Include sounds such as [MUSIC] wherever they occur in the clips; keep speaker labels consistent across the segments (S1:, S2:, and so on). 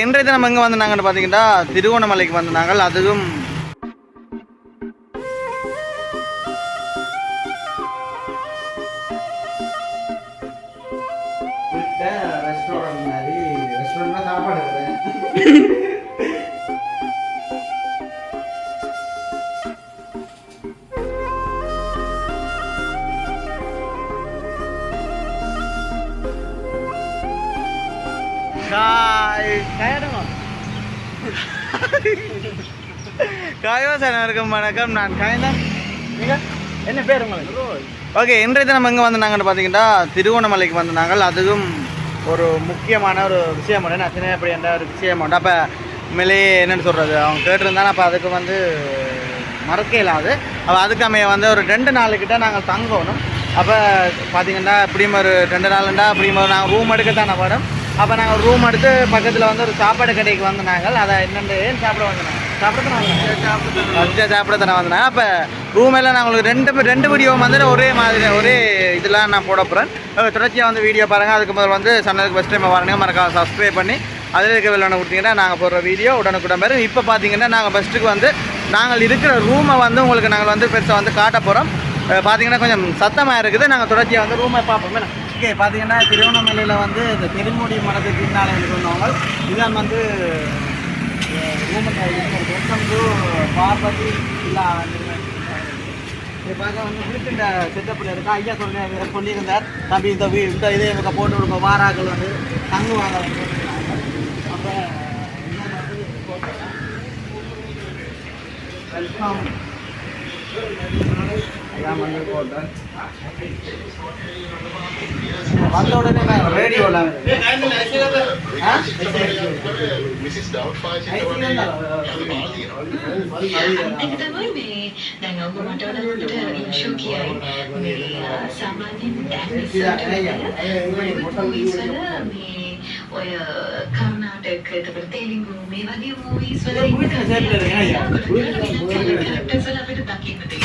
S1: இன்றைய தினம் எங்கே வந்தாங்கன்னு பார்த்தீங்கன்னா திருவோணமலைக்கு வந்தாங்க அதுவும் காய் காயிடமா காயோசன இருக்கும். வணக்கம். நான் காய்தான் நீங்க? என்ன பேர் உங்களுக்கு? ஓகே இன்றைய தினம் எங்கே வந்தாங்கன்னு பார்த்தீங்கன்னா திருவோணமலைக்கு வந்தாங்க அதுவும் ஒரு முக்கியமான ஒரு விஷயம். உண்டு நான் சின்ன எப்படி என்ற ஒரு விஷயம். உண்டு அப்போ உண்மையிலேயே என்னென்னு சொல்கிறது அவங்க கேட்டிருந்தாங்க. அப்போ அதுக்கு வந்து மறக்க இல்லாது அப்போ அதுக்கு அமைய வந்து ஒரு ரெண்டு நாளுக்கிட்ட நாங்கள் தங்கணும். அப்போ பார்த்தீங்கன்னா இப்படியும் ஒரு ரெண்டு நாளுண்டா இப்படியும் ஒரு நாங்கள் ரூம் எடுக்கத்தானே வரும். அப்போ நாங்கள் ரூம் எடுத்து பக்கத்தில் வந்து ஒரு சாப்பாடு கடைக்கு வந்து நாங்கள் அதை என்னென்னு ஏன் சாப்பிட வந்தோம் சாப்பிட சாப்பிட சாப்பிட தானே வந்தேன் அப்போ ரூம் எல்லாம் நான் உங்களுக்கு ரெண்டு ரெண்டு வீடியோ வந்து ஒரே மாதிரி ஒரே இதெல்லாம் நான் போட போகிறேன் தொடர்ச்சியாக வந்து வீடியோ பாருங்கள் அதுக்கு முதல் வந்து சன்னதுக்கு ஃபஸ்ட் டைம் வரணுங்க மறக்காம சப்ஸ்கிரைப் பண்ணி அதில் இருக்க வெள்ளனை கொடுத்தீங்கன்னா நாங்கள் போடுற வீடியோ உடனுக்குடன் பேர் இப்போ பார்த்தீங்கன்னா நாங்கள் ஃபஸ்ட்டுக்கு வந்து நாங்கள் இருக்கிற ரூமை வந்து உங்களுக்கு நாங்கள் வந்து பெருசாக வந்து காட்ட போகிறோம் பார்த்தீங்கன்னா கொஞ்சம் சத்தமாக இருக்குது. நாங்கள் தொடர்ச்சியாக வந்து ரூமை பார்ப்போம். ஓகே பார்த்தீங்கன்னா திருவண்ணாமலையில் வந்து இந்த திருமுடி மடத்துக்கு பின்னால் இருக்கிறவங்க. இதான் வந்து ரூம் வெல்கம் டு பார்வதி இல்லை பார்க்க வந்து வீட்டுண்ட செட்டப்பில் இருக்கா? ஐயா சொல்லி சொல்லியிருந்தார். தம்பி இந்த வீ இந்த இதே எனக்கு போட்டு கொடுக்க வாராக்கள் வந்து தங்குவாங்க அப்போ வெல்கம் ஐயா வந்து போட்டேன். வந்த உடனே நான் ரேடியோவில்
S2: ඒක තමයි මේ දැන් ඔබ මට වඩාත් ඉන්ෂෝ කියයි මේ සාමාන්‍යයෙන් ඩැනිස් මේ ඔය කර්නාටක එතකොට තෙලිඟු මේ වගේ මූවීස් වල ඉන්න කැරක්ටර්ස් වල අපිට දකින්න තියෙනවා. දැන් මේ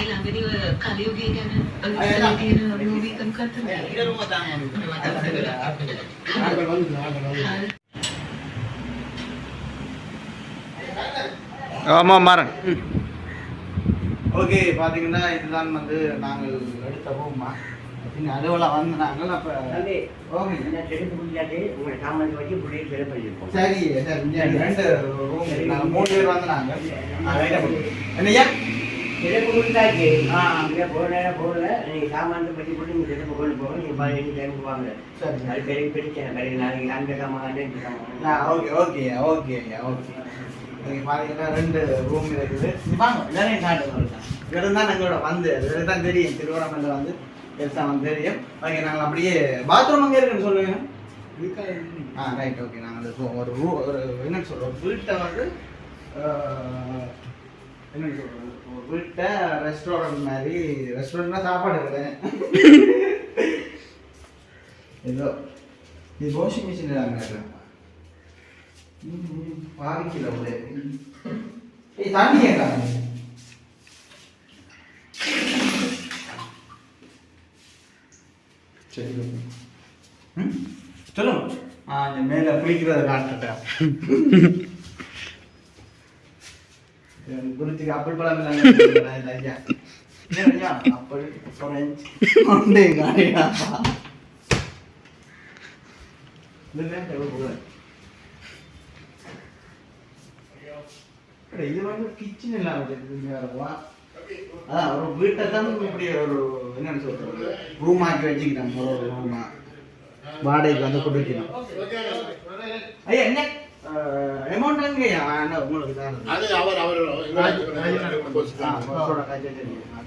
S2: ළඟදී ඔය කලියුගී ගැන ඉස්සරහ තියෙන මූවී එක මොකක්ද මේ?
S1: ஆமாம் மாறன் ஓகே பார்த்தீங்கன்னா இதுதான் வந்து நாங்கள் எடுத்த ரூமா பின்ன அதுவெல்லாம் வந்து நாங்கள் அப்போ
S3: தம்பி,
S1: ஓகே
S3: இந்த செடுப்பு புள்ளியாட்டி உங்களை சாமான் வச்சு புள்ளையை செடு பண்ணியிருக்கோம்
S1: சரி சரி இங்க ரெண்டு ரூம் நாங்கள் மூணு பேர் வந்து நாங்கள் என்னையா
S3: செடுப்பு முடிந்தாச்சு
S1: ஆ.
S3: இங்கே போன போகல. நீங்க சாமான் பற்றி போட்டு நீங்க செடுப்பு கொண்டு போக நீங்க பதினஞ்சு டைமுக்கு வாங்க
S1: சரி
S3: அது பெரிய பிரச்சனை. கிடையாது நாளைக்கு அந்த சாமான் இந்த சாமான்.
S1: ஆ ஓகே ஓகே ஓகே ஓகே நீங்கள் பார்த்தீங்கன்னா ரெண்டு ரூம் இருக்குது. வாங்க நிறைய காட்டுங்க இடம் தான் எங்களோட வந்து அது தான் தெரியும். திருவண்ணாமலை வந்து பெருசாக வந்து தெரியும். ஓகே நாங்கள் அப்படியே பாத்ரூம் அங்கே இருக்குன்னு சொல்லுங்க. ஆ ரைட் ஓகே நாங்கள் அந்த ஒரு ரூ ஒரு என்ன சொல்கிறோம் வீட்டை வந்து என்ன சொல்கிறது ஒரு வீட்டை ரெஸ்டாரண்ட் மாதிரி ரெஸ்டாரண்ட்னா சாப்பாடு ஏதோ இது வாஷிங் மிஷின் தாங்க பாதிக்கல உள்ளே ஏய் தண்ணி கேட்காங்க சரி சொல்லுங்க. ஆ இந்த மேலே குளிக்கிறத காட்டுட்டேன் குறிச்சிக்கு அப்பல் பழம் இல்லை ஐயா இல்லை ஐயா அப்பல் ஆரஞ்சு கொண்டே காடியா இல்லை தேவைப்படுது அட, இது வந்து கிச்சன் இல்லாம இருக்குது வேறவா அதான் ஒரு வீட்டை தான் இப்படி ஒரு என்னன்னு சொல்றது ரூம் ஆக்கி வச்சுக்கிட்டாங்க ஒரு ரூமா வாடகைக்கு வந்து கொடுக்கணும் ஐயா என்ன அமௌண்ட் உங்களுக்கு தான்.
S4: அது அவர் அவர்.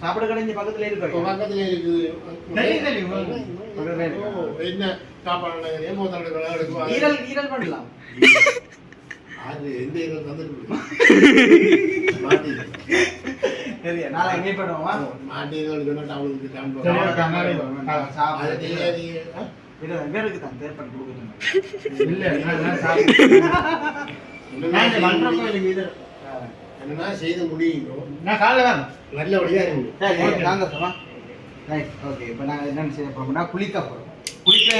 S1: சாப்பாடு கடை இங்க பக்கத்துல இருக்கு?
S4: பக்கத்துல இருக்குது என்ன? சாப்பாடு
S1: ஈரல் ஈரல் பண்ணலாம்.
S4: அது எந்த இடம் தந்துருக்கு?
S1: சரியா நாளை எங்கே பண்ணுவோமா
S4: மாட்டி அவளுக்கு
S1: ஓகே, இது பேருக்கு தான் பேர் பண்ணி
S5: இல்ல [LAUGHS] நான்
S4: என்னன்னா என்னன்னா செய்து முடியும்
S5: நான் காலைல தான்.
S4: நல்லபடியா இருக்கு
S1: சரி ஓகே நாங்க சொல்லுமா ரைட் ஓகே இப்போ நாங்கள் என்னென்ன செய்ய போகிறோம்னா குளிக்க போகிறோம் குளிக்க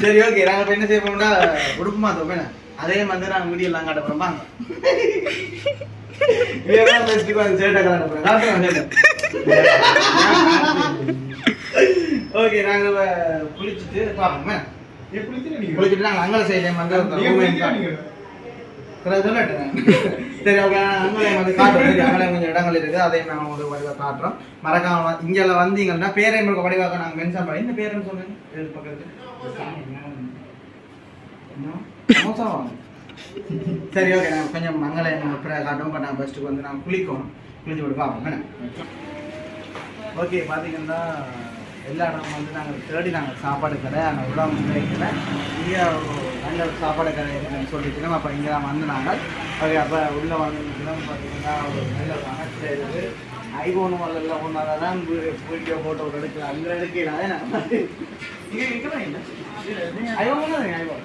S1: சரி ஓகே நாங்கள் இப்போ என்ன செய்ய போறோம்னா உடுப்பு மாத்தோம் என்ன அதே மாதிரி நாங்கள் வீடியோ எல்லாம் காட்ட போகிறோம் இதெல்லாம் பேசிட்டு வந்து சேட்டை காட்டுறோம் ஓகே நாங்கள் குளிச்சுட்டு
S4: நீங்க
S1: குளிச்சுட்டு நாங்கள் அங்கே செய்யலாம் அங்கே சொல்லட்டேன். சரி ஓகே அங்கே வந்து காட்டுறோம். அங்கே கொஞ்சம் இடங்கள் இருக்குது அதையும் நாங்கள் உங்களுக்கு வடிவாக காட்டுறோம். மறக்காம இங்கே வந்தீங்கன்னா பேரை உங்களுக்கு வடிவாக நாங்கள் மென்ஷன் பண்ணி இந்த பேருன்னு சொல்லுங்க பக்கத்து? மோசமா? சரி ஓகே நான் கொஞ்சம் மங்களை அப்புறம் காட்டுவோம் பட் நான் ஃபஸ்ட்டுக்கு வந்து நாங்கள் குளிக்கணும் குளிச்சு விட்டு பார்ப்போம். என்ன? ஓகே பார்த்தீங்கன்னா எல்லா இடமும் வந்து நாங்கள் தேடி நாங்கள் சாப்பாடு கடை அந்த உடம்பு கிடைக்கல இங்கே நல்ல ஒரு சாப்பாடு கடை இருக்குன்னு சொல்லிட்டு அப்போ இங்கே தான் வந்து நாங்கள் ஓகே அப்போ உள்ளே வந்து பார்த்தீங்கன்னா ஒரு நல்ல ஒரு இருக்குது. ஐபோன் வரலாம் ஒன்றாக தான் வீடியோ ஃபோட்டோ எடுக்கலாம் அங்கே எடுக்கலாம் இங்கே நிற்கிறேன் இல்லை ஐபோன் தான் ஐபோன்.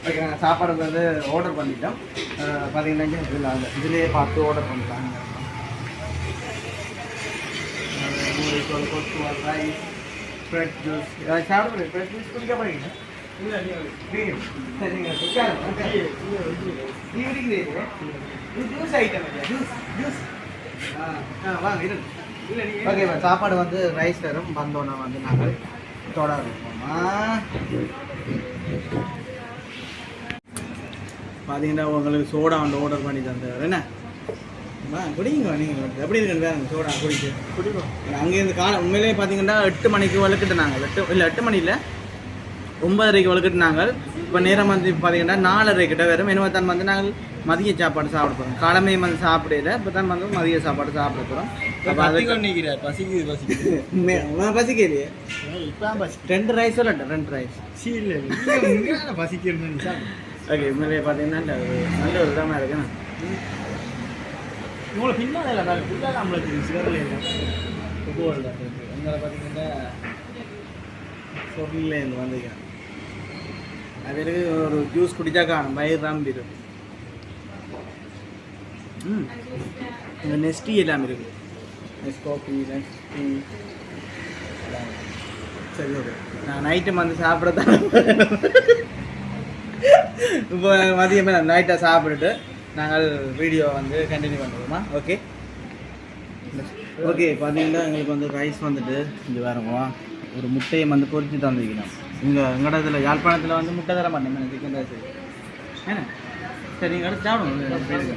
S1: ஓகே நாங்கள் சாப்பாடு வந்து ஆர்டர் பண்ணிட்டோம் அஹ் பார்த்தீங்கன்னா இதில் அந்த இதுலேயே பார்த்து ஆர்டர் பண்ணிட்டாங்க நூறு ரைஸ் ஃப்ரெட் ஜூஸ் சாப்பிடுறது ஃப்ரெஷ் ஜூஸ் குடிக்க போறீங்க சரிங்க நீ குடிக்கிறீங்க ஜூஸ் ஐட்டம் ஜூஸ் ஜூஸ் ஆ வாங்க இரு ஓகே சாப்பாடு வந்து ரைஸ் வரும் வந்தோன்னே வந்து நாங்கள் தொடருவோமா பார்த்தீங்கன்னா உங்களுக்கு சோடா வந்து ஆர்டர் பண்ணி தந்தார் என்ன? குடிங்க நீங்கள் எப்படி இருக்குன்னு வேறு சோடா குடிச்சு. குடிப்போம். அங்கேருந்து காலை உண்மையிலேயே பார்த்தீங்கன்னா எட்டு மணிக்கு வளர்க்கிட்டு நாங்கள் எட்டு இல்லை எட்டு மணி இல்லை. ஒன்பதரைக்கு வளர்க்கிட்டு நாங்கள் இப்போ நேரம் வந்து பார்த்தீங்கன்னா நாலரை கிட்ட வரும். என்ன தான் வந்து நாங்கள் மதிய சாப்பாடு சாப்பிட போகிறோம் காலமையும் வந்து சாப்பிடல. இப்போ தான் வந்து மதிய சாப்பாடு சாப்பிட போகிறோம் அப்போ அதுக்கு
S4: பசிக்குது பசிக்குது.
S1: மே- உனக்கு பசிக்கலையே.
S4: இப்போ பசி
S1: ரெண்டு ரைஸ் சொல்லட்டும் ரெண்டு ரைஸ்
S4: சீ இல்லை பசிக்கிறேன்
S1: ஓகே உண்மையிலேயே பார்த்தீங்கன்னா நல்ல ஒரு- இடமா இருக்குண்ணா
S4: உங்களை பின்னால இல்லை பின்னால நம்மளுக்கு சிவரில் இல்லை
S1: ஃபுட்பால் எங்களை பார்த்தீங்கன்னா சொல்லேருந்து வந்துக்கிறேன் அது ஒரு ஜூஸ் குடிச்சா காணும். வயிறு ராம்பிடும் ம் இங்கே நெஸ்டி எல்லாம் இருக்குது நெஸ் காஃபி நெஸ் டீ. சரி ஓகே. நான் நைட்டு வந்து சாப்பிட்றதான் [LAUGHS] இப்போ மதியமே நைட்டாக சாப்பிட்டுட்டு நாங்கள் வீடியோ வந்து கண்டினியூ பண்ணுவோமா ஓகே ஓகே பார்த்தீங்கன்னா எங்களுக்கு வந்து ரைஸ் வந்துட்டு இங்கே வேறவா ஒரு முட்டையை வந்து பொறிச்சு தந்துக்கணும் இங்கே எங்கட இதில் யாழ்ப்பாணத்தில் வந்து முட்டை தர மாட்டேன் சிக்கன் ரைஸ் ஏன்னா சரி நீங்கள் சாப்பிடுங்க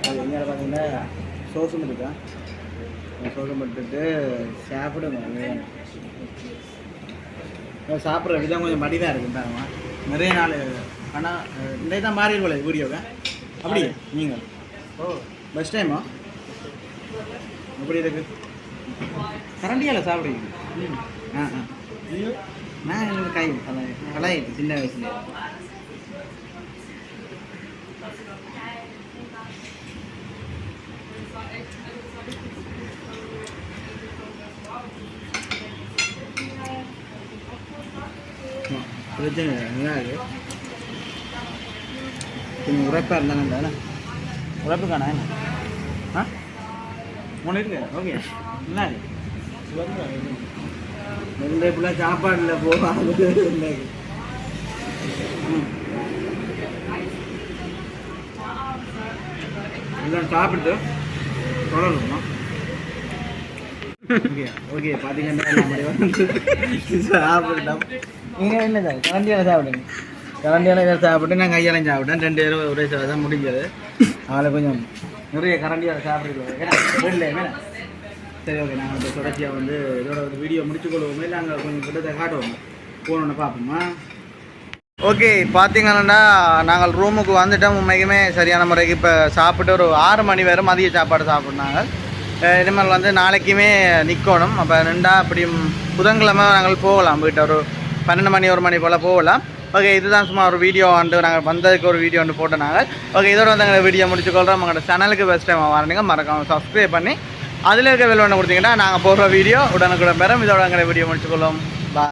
S1: அது எங்கே பார்த்தீங்கன்னா சோசம் இருக்கா? சோசம் போட்டுட்டு சாப்பிடுங்க சாப்பிட்ற விதம் கொஞ்சம் மடிதான் இருக்கு பாருங்க. நிறைய நாள் ஆனால் இன்றைய தான் மாறிடுவோம் வீடியோவை அப்படி நீங்கள் ஓ. ஃபஸ்ட் டைமா எப்படி இருக்கு? கரண்டியால் சாப்பிடுவீங்க ஆ ஆ. நான் கை கலை கலாயிட்டு சின்ன வயசுல ஆ, பிரச்சனை இல்லை. நல்லா இருக்குது கொஞ்சம் உரைப்பாக இருந்தாங்க தானே உரைப்பு காணா ஆ? மூணு இருக்கு? ஓகே. நல்லா இருக்கு ரெண்டு இப்படிலாம் சாப்பாடில் போகாது எல்லாம் சாப்பிட்டு தொடரணுமா ஓகே ஓகே பார்த்தீங்கன்னா நம்ம சாப்பிட்டோம் நீங்கள் என்ன சார் கரண்டியான சாப்பிடுங்க. கரண்டியால இதை சாப்பிட்டு நான் கையாலையும் சாப்பிட்டேன். ரெண்டு பேரும் ஒரே சாப்பிட தான் முடிஞ்சது. அதில் கொஞ்சம் நிறைய கரண்டியால சாப்பிட்டுருக்கோம் என்ன? சரி ஓகே நாங்கள் வந்து தொடர்ச்சியாக வந்து இதோட ஒரு வீடியோ முடிச்சுக்கொள்வோமே நாங்கள் கொஞ்சம் கிட்டத்தை காட்டுவோம்? போனோன்னு பார்ப்போமா? ஓகே பார்த்தீங்கன்னா நாங்கள் ரூமுக்கு வந்துட்டோம். உண்மைக்குமே சரியான முறைக்கு இப்போ சாப்பிட்டு ஒரு ஆறு மணி வரை மதிய சாப்பாடு சாப்பிட்னாங்க இனிமேல் வந்து நாளைக்குமே நிற்கணும் அப்போ ரெண்டா அப்படி புதன்கிழமை நாங்கள் போகலாம். போயிட்டு ஒரு பன்னெண்டு மணி ஒரு மணி போல் போகலாம். ஓகே இதுதான் சும்மா ஒரு வீடியோ வந்து நாங்கள் வந்ததுக்கு ஒரு வீடியோ வந்து போட்டோம் நாங்கள் ஓகே இதோட வந்து எங்களை வீடியோ முடிச்சுக்கொள்கிறோம் உங்களோட சேனலுக்கு ஃபஸ்ட் டைம் வரணுங்க. மறக்காம சப்ஸ்கிரைப் பண்ணி அதில் இருக்க வெல் ஒன்று கொடுத்தீங்கன்னா நாங்கள் போடுற வீடியோ உடனுக்குடன் பெறும். இதோட எங்களை வீடியோ முடிச்சுக்கொள்ளும்.